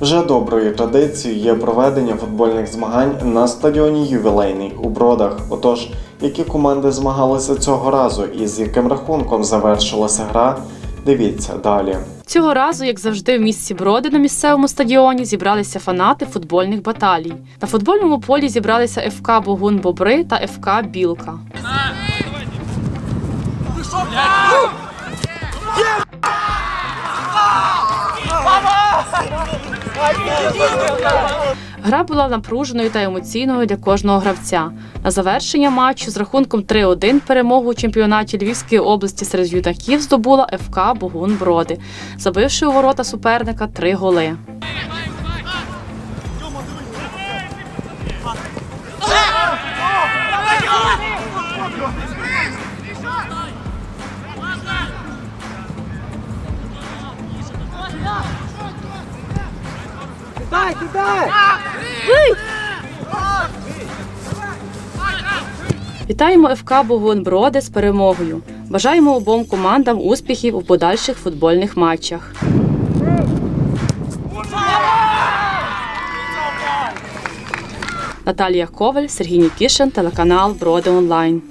Вже доброю традицією є проведення футбольних змагань на стадіоні Ювілейний у Бродах. Отож, які команди змагалися цього разу і з яким рахунком завершилася гра, дивіться далі. Цього разу, як завжди, в місті Броди на місцевому стадіоні зібралися фанати футбольних баталій. На футбольному полі зібралися ФК Богун Бобри та ФК Білка. Гра була напруженою та емоційною для кожного гравця. На завершення матчу з рахунком 3-1 перемогу у чемпіонаті Львівської області серед юнаків здобула ФК Богун Броди, забивши у ворота суперника три голи. Вітаємо ФК Богун з перемогою. Бажаємо обом командам успіхів у подальших футбольних матчах. Наталія Коваль, Сергій Нікішин, телеканал Броди Онлайн.